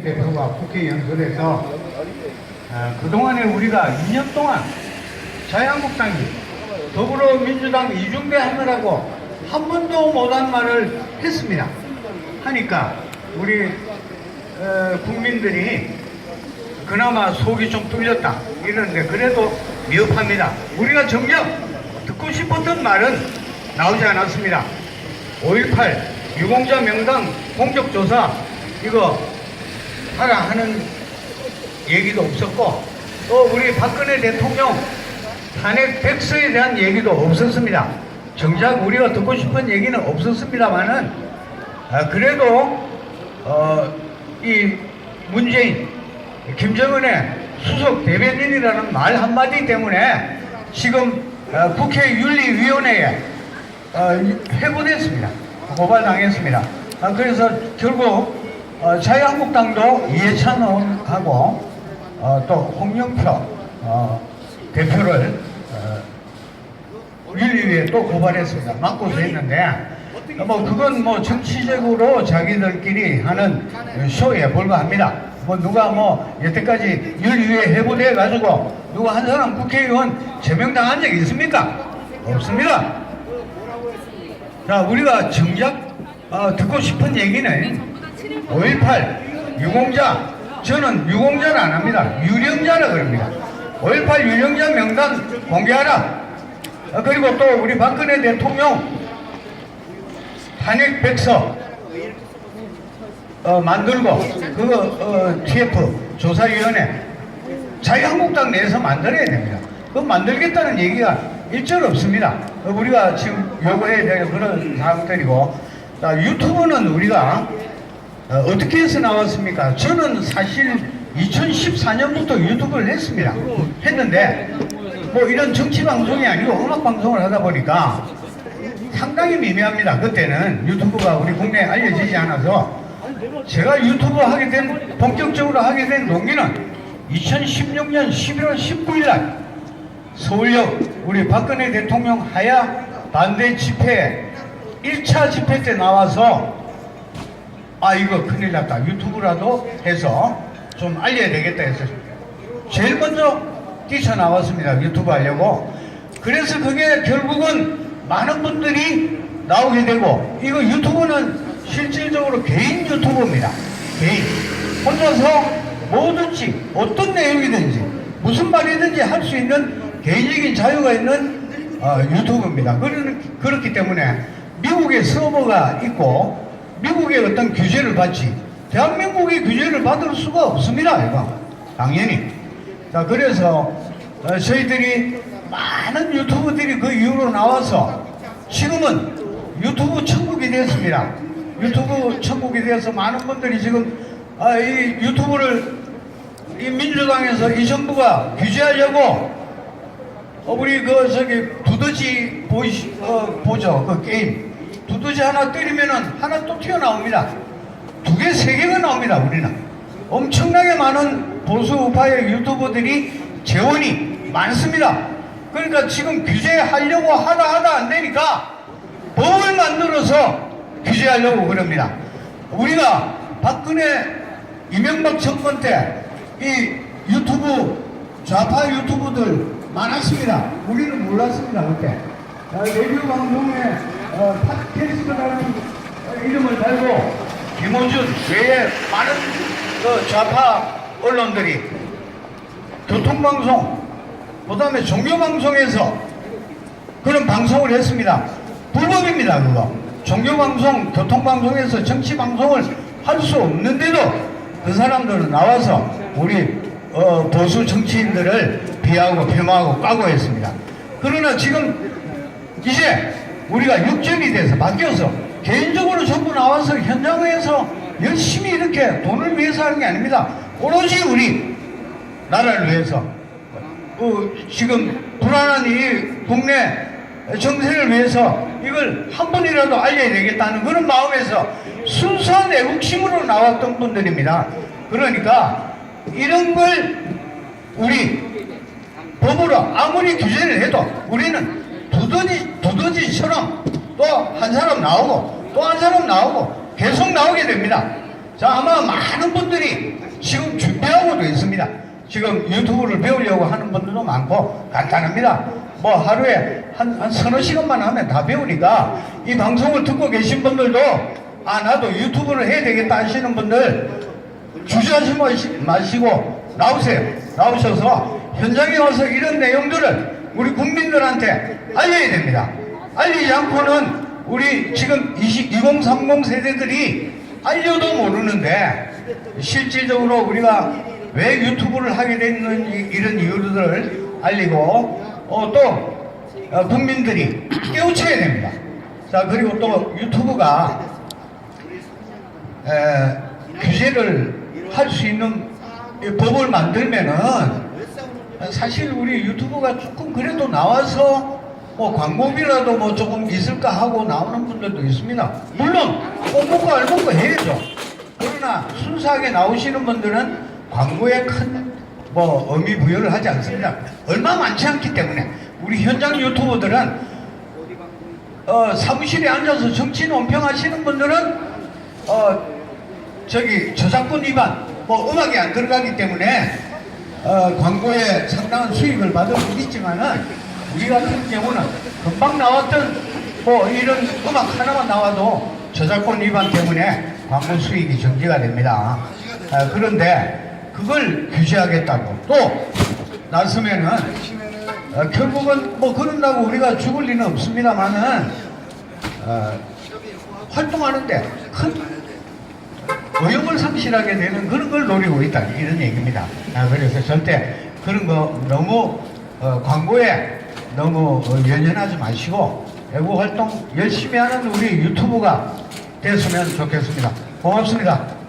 대표가 국회 연설에서 아, 그동안에 우리가 2년 동안 자유한국당이 더불어민주당 이중대 하느라고 한 번도 못한 말을 했습니다. 하니까 우리 어, 국민들이 그나마 속이 좀 뚫렸다 이러는데 그래도 미흡합니다. 우리가 정작 듣고 싶었던 말은 나오지 않았습니다. 5.18 유공자 명단 공적조사 이거 하라 하는 얘기도 없었고 또 우리 박근혜 대통령 탄핵 백서에 대한 얘기도 없었습니다. 정작 우리가 듣고 싶은 얘기는 없었습니다만은 아, 그래도 어, 이 문재인 김정은의 수석 대변인이라는 말 한마디 때문에 지금 어, 국회 윤리위원회에 어, 회부됐습니다. 고발당했습니다. 아, 그래서 결국 어, 자유한국당도 이해찬 의원하고 어, 또 홍영표 어, 대표를 어, 윤리위에 또 고발했습니다. 맞고서 했는데 어, 뭐 그건 뭐 정치적으로 자기들끼리 하는 쇼에 불과합니다. 뭐 누가 뭐 여태까지 윤리위에 해부돼 가지고 누가 한 사람 국회의원 제명당한 적 있습니까? 없습니다. 자 우리가 정작 어, 듣고 싶은 얘기는 5.18 유공자 저는 유공자는 안 합니다. 유령자라 그럽니다. 5.18 유령자 명단 공개하라. 어, 그리고 또 우리 박근혜 대통령 탄핵 백서 어, 만들고 그거 어, TF 조사위원회 자유한국당 내에서 만들어야 됩니다. 그 만들겠다는 얘기가 일절 없습니다. 어, 우리가 지금 요구해야 될 그런 사항들이고 자, 유튜브는 우리가 어, 어떻게 해서 나왔습니까? 저는 사실 2014년부터 유튜브를 했습니다. 했는데 뭐 이런 정치 방송이 아니고 음악 방송을 하다 보니까 상당히 미미합니다. 그때는 유튜브가 우리 국내에 알려지지 않아서 제가 유튜브 하게 된 본격적으로 하게 된 동기는 2016년 11월 19일 날 서울역 우리 박근혜 대통령 하야 반대 집회 1차 집회 때 나와서 아 이거 큰일 났다. 유튜브라도 해서 좀 알려야 되겠다 해서 제일 먼저 뛰쳐나왔습니다. 유튜브 하려고. 그래서 그게 결국은 많은 분들이 나오게 되고 이거 유튜브는 실질적으로 개인 유튜브입니다. 개인. 혼자서 뭐든지 어떤 내용이든지 무슨 말이든지 할 수 있는 개인적인 자유가 있는 어, 유튜브입니다. 그러, 그렇기 때문에 미국의 서버가 있고 미국의 어떤 규제를 받지 대한민국의 규제를 받을 수가 없습니다 이거. 당연히. 자 그래서 어, 저희들이 많은 유튜브들이 그 이후로 나와서 지금은 유튜브 천국이 됐습니다. 유튜브 천국이 되어서 많은 분들이 지금 아, 이 유튜브를 이 민주당에서 이 정부가 규제하려고 어, 우리 그 저기 두더지 보이 어, 보죠 그 게임 두더지 하나 때리면은 하나 또 튀어나옵니다 두 개 세 개가 나옵니다 우리는 엄청나게 많은 보수 우파의 유튜버들이 재원이 많습니다 그러니까 지금 규제하려고 하다 하다 안 되니까 법을 만들어서 규제하려고 그럽니다 우리가 박근혜 이명박 정권 때 이 유튜브 좌파 유튜브들 많았습니다. 우리는 몰랐습니다 그때. 어, 라디오 방송에 어, 팟캐스트라는 어, 이름을 달고 김호준 외에 많은 그 좌파 언론들이 교통방송 그 다음에 종교방송에서 그런 방송을 했습니다. 불법입니다 그거. 종교방송, 교통방송에서 정치방송을 할 수 없는데도 그 사람들은 나와서 우리 어, 보수 정치인들을 비하고 폄하하고 까고 했습니다. 그러나 지금 이제 우리가 육전이 돼서 바뀌어서 개인적으로 전부 나와서 현장에서 열심히 이렇게 돈을 위해서 하는 게 아닙니다. 오로지 우리 나라를 위해서 어, 지금 불안한 이 국내 정세를 위해서 이걸 한 번이라도 알려야 되겠다는 그런 마음에서 순수한 애국심으로 나왔던 분들입니다. 그러니까 이런 걸 우리 법으로 아무리 규제를 해도 우리는 두더지, 두더지처럼 또 한 사람 나오고 또 한 사람 나오고 계속 나오게 됩니다. 자, 아마 많은 분들이 지금 유튜브를 배우려고 하는 분들도 많고 간단합니다. 뭐 하루에 한, 한 서너 시간만 하면 다 배우니까 이 방송을 듣고 계신 분들도 아 나도 유튜브를 해야 되겠다 하시는 분들 주저하지 마시- 마시고 나오세요. 나오셔서 현장에 와서 이런 내용들을 우리 국민들한테 알려야 됩니다. 알리지 않고는 우리 지금 20, 2030 세대들이 알려도 모르는데 실질적으로 우리가 왜 유튜브를 하게 됐는지 이런 이유들을 알리고 어, 또 어, 국민들이 깨우쳐야 됩니다. 자 그리고 또 유튜브가 에, 규제를 할 수 있는 이 법을 만들면은 사실 우리 유튜브가 조금 그래도 나와서 뭐 광고비라도 뭐 조금 있을까 하고 나오는 분들도 있습니다. 물론 꼭 먹고 알 먹고 해야죠. 그러나 순수하게 나오시는 분들은 광고에 큰 뭐 의미 부여를 하지 않습니다. 얼마 많지 않기 때문에 우리 현장 유튜버들은 어, 사무실에 앉아서 정치 논평 하시는 분들은 어, 저기 저작권 위반, 뭐 음악이 안 들어가기 때문에 어, 광고에 상당한 수익을 받을 수 있지만은 우리 같은 경우는 금방 나왔던 뭐 이런 음악 하나만 나와도 저작권 위반 때문에 광고 수익이 정지가 됩니다. 아, 그런데 그걸 규제하겠다고 또 나서면은 어, 결국은 뭐 그런다고 우리가 죽을 리는 없습니다만은 어, 활동하는데 큰 의욕을 상실하게 되는 그런 걸 노리고 있다 이런 얘기입니다. 아, 그래서 절대 그런 거 너무 어, 광고에 너무 어, 연연하지 마시고 외부 활동 열심히 하는 우리 유튜브가 됐으면 좋겠습니다. 고맙습니다.